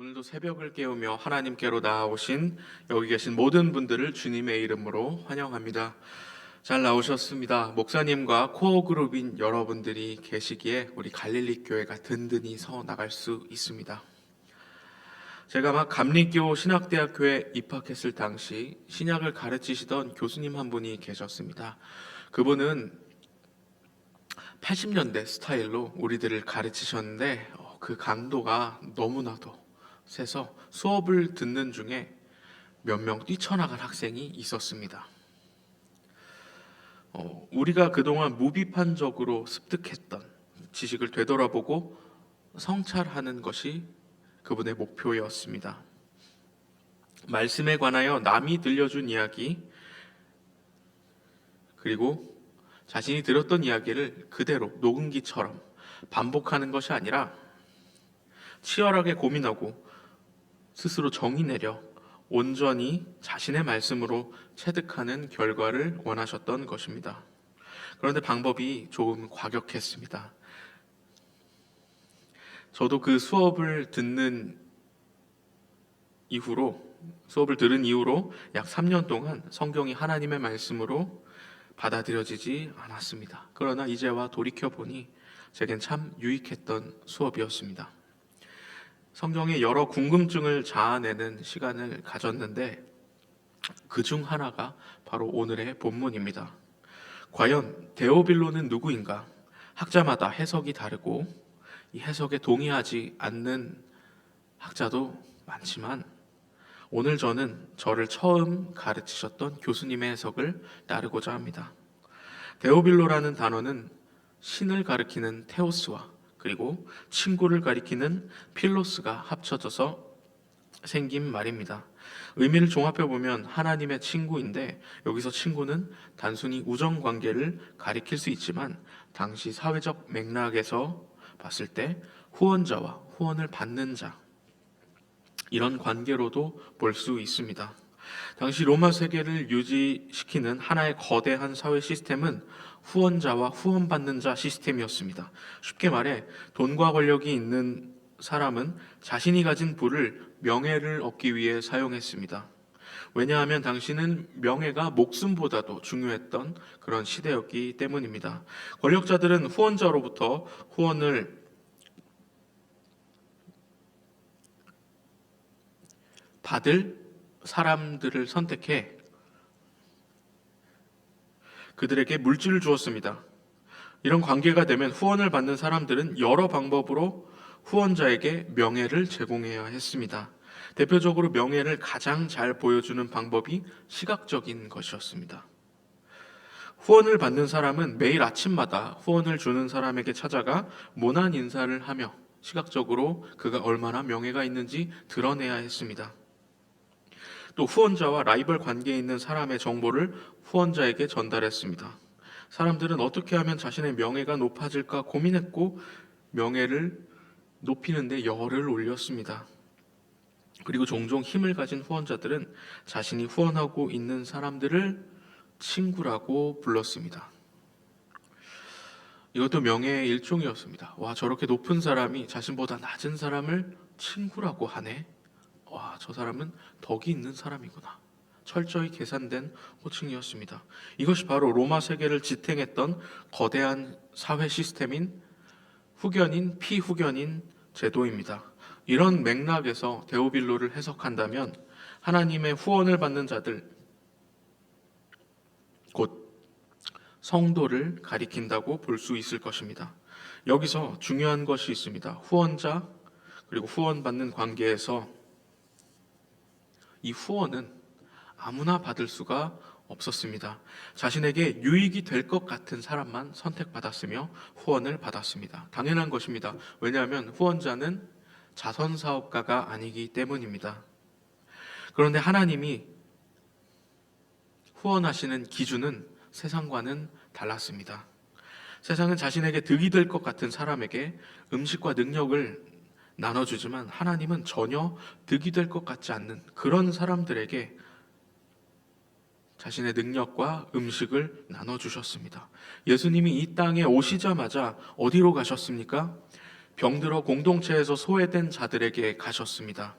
오늘도 새벽을 깨우며 하나님께로 나아오신 여기 계신 모든 분들을 주님의 이름으로 환영합니다. 잘 나오셨습니다. 목사님과 코어 그룹인 여러분들이 계시기에 우리 갈릴리 교회가 든든히 서 나갈 수 있습니다. 제가 막 감리교 신학대학교에 입학했을 당시 신약을 가르치시던 교수님 한 분이 계셨습니다. 그분은 80년대 스타일로 우리들을 가르치셨는데 어, 그 강도가 너무나도 세서 수업을 듣는 중에 몇 명 뛰쳐나간 학생이 있었습니다. 어, 우리가 그동안 무비판적으로 습득했던 지식을 되돌아보고 성찰하는 것이 그분의 목표였습니다. 말씀에 관하여 남이 들려준 이야기 그리고 자신이 들었던 이야기를 그대로 녹음기처럼 반복하는 것이 아니라 치열하게 고민하고 스스로 정의 내려 온전히 자신의 말씀으로 체득하는 결과를 원하셨던 것입니다. 그런데 방법이 조금 과격했습니다. 저도 그 수업을 듣는 이후로 수업을 들은 이후로 약 3년 동안 성경이 하나님의 말씀으로 받아들여지지 않았습니다. 그러나 이제와 돌이켜 보니 제겐 참 유익했던 수업이었습니다. 성경의 여러 궁금증을 자아내는 시간을 가졌는데 그 중 하나가 바로 오늘의 본문입니다. 과연 데오빌로는 누구인가? 학자마다 해석이 다르고 이 해석에 동의하지 않는 학자도 많지만 오늘 저는 저를 처음 가르치셨던 교수님의 해석을 따르고자 합니다. 데오빌로라는 단어는 신을 가리키는 테오스와 그리고 친구를 가리키는 필로스가 합쳐져서 생긴 말입니다. 의미를 종합해 보면 하나님의 친구인데 여기서 친구는 단순히 우정 관계를 가리킬 수 있지만 당시 사회적 맥락에서 봤을 때 후원자와 후원을 받는 자 이런 관계로도 볼 수 있습니다. 당시 로마 세계를 유지시키는 하나의 거대한 사회 시스템은 후원자와 후원받는 자 시스템이었습니다. 쉽게 말해 돈과 권력이 있는 사람은 자신이 가진 부를 명예를 얻기 위해 사용했습니다. 왜냐하면 당신은 명예가 목숨보다도 중요했던 그런 시대였기 때문입니다. 권력자들은 후원자로부터 후원을 받을 사람들을 선택해 그들에게 물질을 주었습니다. 이런 관계가 되면 후원을 받는 사람들은 여러 방법으로 후원자에게 명예를 제공해야 했습니다. 대표적으로 명예를 가장 잘 보여주는 방법이 시각적인 것이었습니다. 후원을 받는 사람은 매일 아침마다 후원을 주는 사람에게 찾아가 모난 인사를 하며 시각적으로 그가 얼마나 명예가 있는지 드러내야 했습니다. 또 후원자와 라이벌 관계에 있는 사람의 정보를 후원자에게 전달했습니다. 사람들은 어떻게 하면 자신의 명예가 높아질까 고민했고 명예를 높이는데 열을 올렸습니다. 그리고 종종 힘을 가진 후원자들은 자신이 후원하고 있는 사람들을 친구라고 불렀습니다. 이것도 명예의 일종이었습니다. 와, 저렇게 높은 사람이 자신보다 낮은 사람을 친구라고 하네. 와, 저 사람은 덕이 있는 사람이구나. 철저히 계산된 호칭이었습니다. 이것이 바로 로마 세계를 지탱했던 거대한 사회 시스템인 후견인 피후견인 제도입니다. 이런 맥락에서 데오빌로를 해석한다면 하나님의 후원을 받는 자들 곧 성도를 가리킨다고 볼 수 있을 것입니다. 여기서 중요한 것이 있습니다. 후원자 그리고 후원받는 관계에서 이 후원은 아무나 받을 수가 없었습니다. 자신에게 유익이 될 것 같은 사람만 선택받았으며 후원을 받았습니다. 당연한 것입니다. 왜냐하면 후원자는 자선 사업가가 아니기 때문입니다. 그런데 하나님이 후원하시는 기준은 세상과는 달랐습니다. 세상은 자신에게 득이 될 것 같은 사람에게 음식과 능력을 나눠주지만 하나님은 전혀 득이 될 것 같지 않는 그런 사람들에게 자신의 능력과 음식을 나눠주셨습니다. 예수님이 이 땅에 오시자마자 어디로 가셨습니까? 병들어 공동체에서 소외된 자들에게 가셨습니다.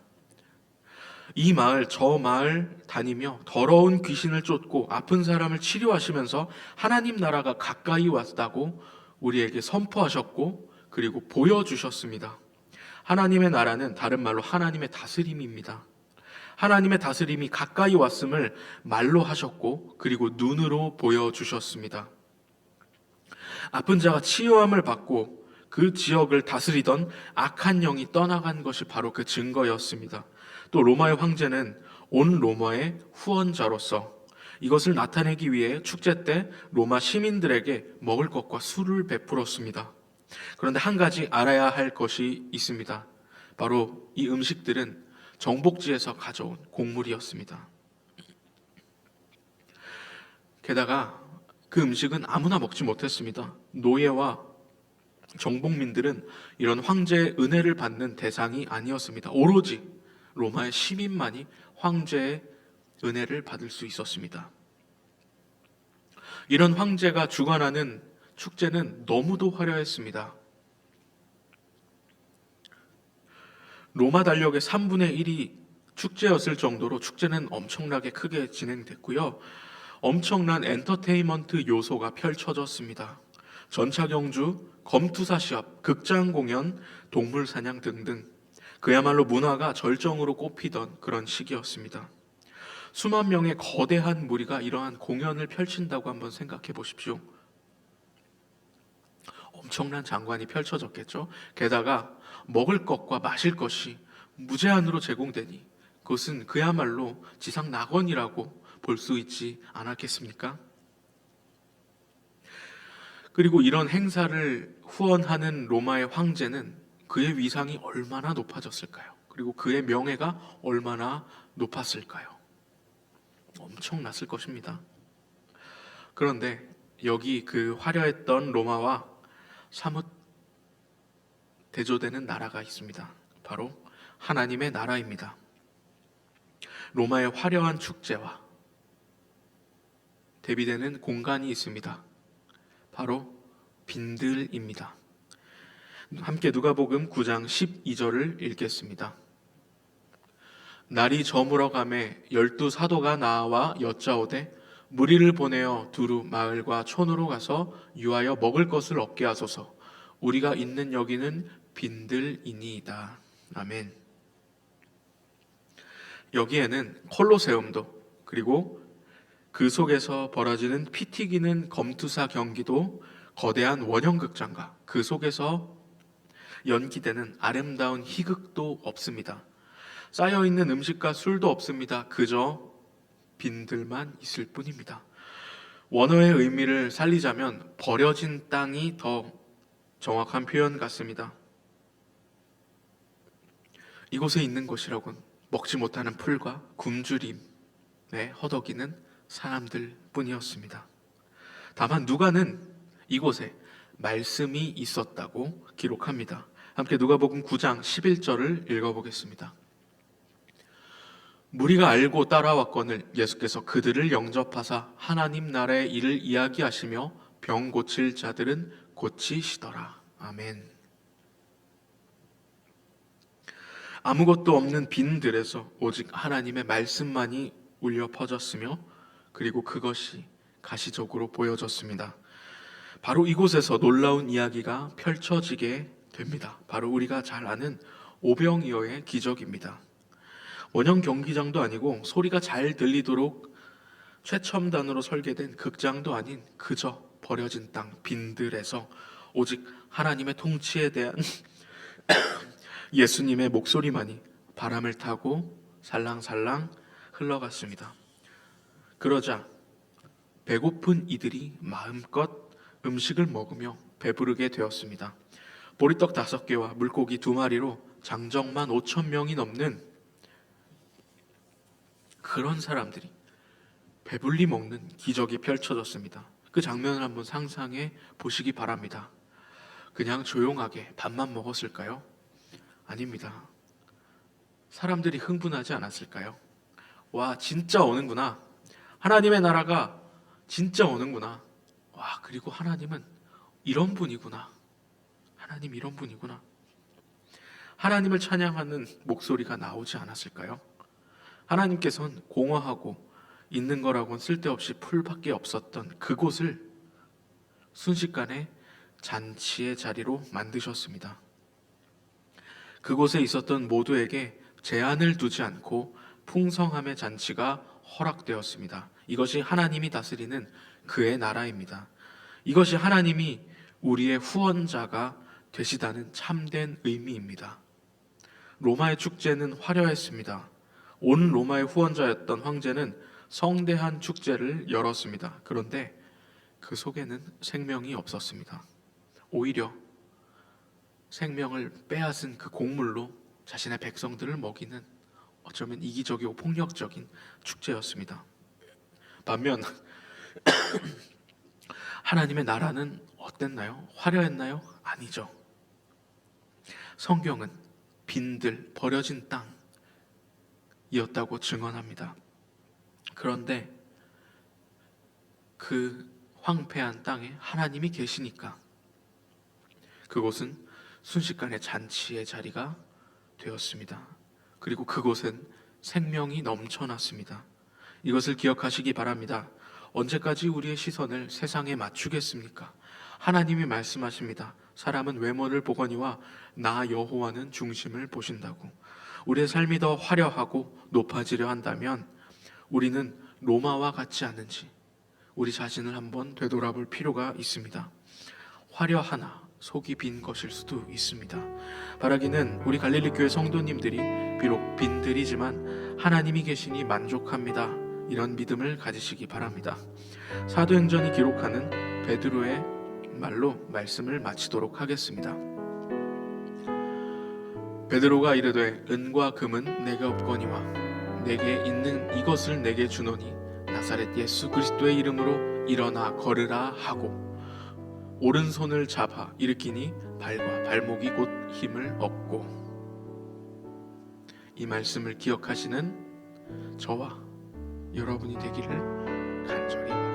이 마을 저 마을 다니며 더러운 귀신을 쫓고 아픈 사람을 치료하시면서 하나님 나라가 가까이 왔다고 우리에게 선포하셨고 그리고 보여주셨습니다. 하나님의 나라는 다른 말로 하나님의 다스림입니다. 하나님의 다스림이 가까이 왔음을 말로 하셨고 그리고 눈으로 보여주셨습니다. 아픈 자가 치유함을 받고 그 지역을 다스리던 악한 영이 떠나간 것이 바로 그 증거였습니다. 또 로마의 황제는 온 로마의 후원자로서 이것을 나타내기 위해 축제 때 로마 시민들에게 먹을 것과 술을 베풀었습니다. 그런데 한 가지 알아야 할 것이 있습니다. 바로 이 음식들은 정복지에서 가져온 곡물이었습니다. 게다가 그 음식은 아무나 먹지 못했습니다. 노예와 정복민들은 이런 황제의 은혜를 받는 대상이 아니었습니다. 오로지 로마의 시민만이 황제의 은혜를 받을 수 있었습니다. 이런 황제가 주관하는 축제는 너무도 화려했습니다. 로마 달력의 3분의 1이 축제였을 정도로 축제는 엄청나게 크게 진행됐고요. 엄청난 엔터테인먼트 요소가 펼쳐졌습니다. 전차 경주, 검투사 시합, 극장 공연, 동물 사냥 등등 그야말로 문화가 절정으로 꼽히던 그런 시기였습니다. 수만 명의 거대한 무리가 이러한 공연을 펼친다고 한번 생각해 보십시오. 엄청난 장관이 펼쳐졌겠죠. 게다가 먹을 것과 마실 것이 무제한으로 제공되니 그것은 그야말로 지상 낙원이라고 볼 수 있지 않았겠습니까? 그리고 이런 행사를 후원하는 로마의 황제는 그의 위상이 얼마나 높아졌을까요? 그리고 그의 명예가 얼마나 높았을까요? 엄청났을 것입니다. 그런데 여기 그 화려했던 로마와 사뭇 대조되는 나라가 있습니다. 바로 하나님의 나라입니다. 로마의 화려한 축제와 대비되는 공간이 있습니다. 바로 빈들입니다. 함께 누가복음 9장 12절을 읽겠습니다. 날이 저물어 가매 열두 사도가 나와 여짜오되 무리를 보내어 두루 마을과 촌으로 가서 유하여 먹을 것을 얻게 하소서. 우리가 있는 여기는 빈들이니이다. 아멘. 여기에는 콜로세움도 그리고 그 속에서 벌어지는 피 튀기는 검투사 경기도 거대한 원형극장과 그 속에서 연기되는 아름다운 희극도 없습니다. 쌓여 있는 음식과 술도 없습니다. 그저 빈들만 있을 뿐입니다. 원어의 의미를 살리자면 버려진 땅이 더 정확한 표현 같습니다. 이곳에 있는 것이라곤 먹지 못하는 풀과 굶주림에 허덕이는 사람들 뿐이었습니다. 다만 누가는 이곳에 말씀이 있었다고 기록합니다. 함께 누가복음 9장 11절을 읽어보겠습니다. 무리가 알고 따라왔거늘 예수께서 그들을 영접하사 하나님 나라의 일을 이야기하시며 병 고칠 자들은 고치시더라. 아멘. 아무것도 없는 빈 들에서 오직 하나님의 말씀만이 울려 퍼졌으며 그리고 그것이 가시적으로 보여졌습니다. 바로 이곳에서 놀라운 이야기가 펼쳐지게 됩니다. 바로 우리가 잘 아는 오병이어의 기적입니다. 원형 경기장도 아니고 소리가 잘 들리도록 최첨단으로 설계된 극장도 아닌 그저 버려진 땅 빈들에서 오직 하나님의 통치에 대한 예수님의 목소리만이 바람을 타고 살랑살랑 흘러갔습니다. 그러자 배고픈 이들이 마음껏 음식을 먹으며 배부르게 되었습니다. 보리떡 다섯 개와 물고기 두 마리로 장정만 5천 명이 넘는 그런 사람들이 배불리 먹는 기적이 펼쳐졌습니다. 그 장면을 한번 상상해 보시기 바랍니다. 그냥 조용하게 밥만 먹었을까요? 아닙니다. 사람들이 흥분하지 않았을까요? 와, 진짜 오는구나. 하나님의 나라가 진짜 오는구나. 와, 그리고 하나님은 이런 분이구나. 하나님 이런 분이구나. 하나님을 찬양하는 목소리가 나오지 않았을까요? 하나님께서는 공허하고 있는 거라고는 쓸데없이 풀밖에 없었던 그곳을 순식간에 잔치의 자리로 만드셨습니다. 그곳에 있었던 모두에게 제한을 두지 않고 풍성함의 잔치가 허락되었습니다. 이것이 하나님이 다스리는 그의 나라입니다. 이것이 하나님이 우리의 후원자가 되시다는 참된 의미입니다. 로마의 축제는 화려했습니다. 온 로마의 후원자였던 황제는 성대한 축제를 열었습니다. 그런데 그 속에는 생명이 없었습니다. 오히려 생명을 빼앗은 그 곡물로 자신의 백성들을 먹이는 어쩌면 이기적이고 폭력적인 축제였습니다. 반면 하나님의 나라는 어땠나요? 화려했나요? 아니죠. 성경은 빈들 버려진 땅 이었다고 증언합니다. 그런데 그 황폐한 땅에 하나님이 계시니까 그곳은 순식간에 잔치의 자리가 되었습니다. 그리고 그곳은 생명이 넘쳐났습니다. 이것을 기억하시기 바랍니다. 언제까지 우리의 시선을 세상에 맞추겠습니까? 하나님이 말씀하십니다. 사람은 외모를 보거니와 나 여호와는 중심을 보신다고. 우리의 삶이 더 화려하고 높아지려 한다면 우리는 로마와 같지 않은지 우리 자신을 한번 되돌아볼 필요가 있습니다. 화려하나 속이 빈 것일 수도 있습니다. 바라기는 우리 갈릴리 교회 성도님들이 비록 빈들이지만 하나님이 계시니 만족합니다. 이런 믿음을 가지시기 바랍니다. 사도행전이 기록하는 베드로의 말로 말씀을 마치도록 하겠습니다. 베드로가 이르되 은과 금은 내게 없거니와 내게 있는 이것을 내게 주노니 나사렛 예수 그리스도의 이름으로 일어나 걸으라 하고 오른손을 잡아 일으키니 발과 발목이 곧 힘을 얻고 이 말씀을 기억하시는 저와 여러분이 되기를 간절히 바랍니다.